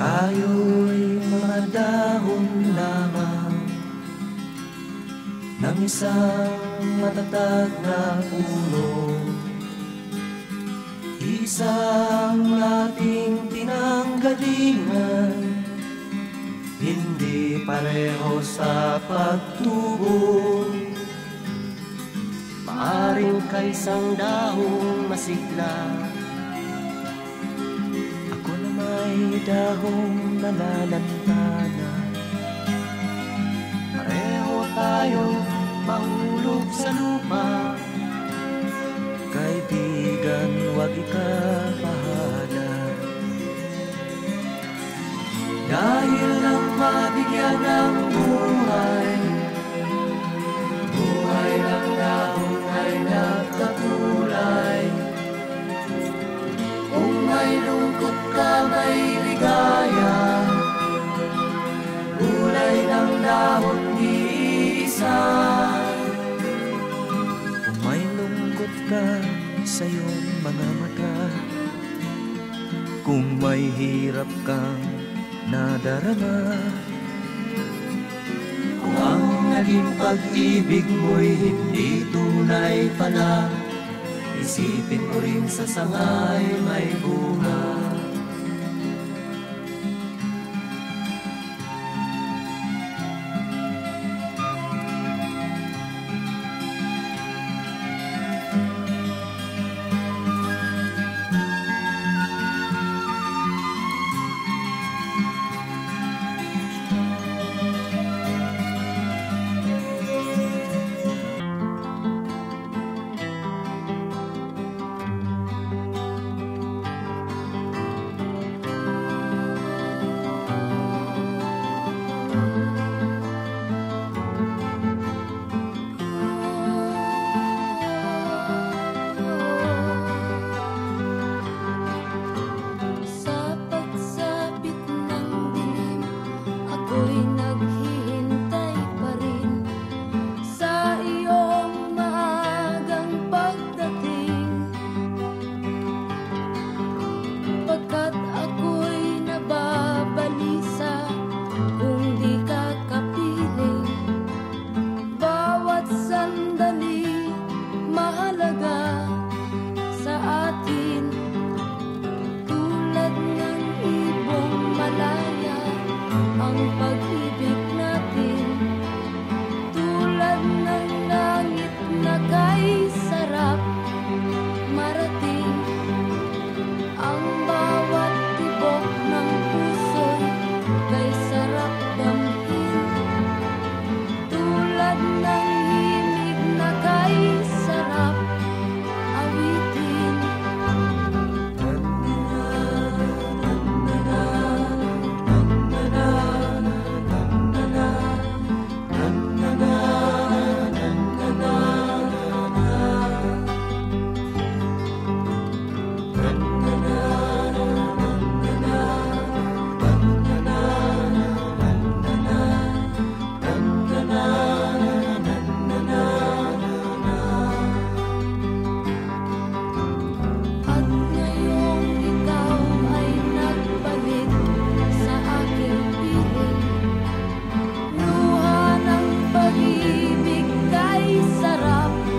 Tayo'y mga dahon lamang ng isang matatag na puno. Isang ating pinanggalingan Hindi pareho sa pagtubo. Maaring kaysang dahong masigla dahong nalalantana Pareho tayo mahulog sa lupa. Kaibigan, wag ikapahala Dahil lang mabigyan ng buhay sa iyong mga mata. Kung may hirap kang nadarama Kung ang naging pag-ibig mo'y hindi tunay pala Isipin mo rin sa sangay may bunga Sa sarap.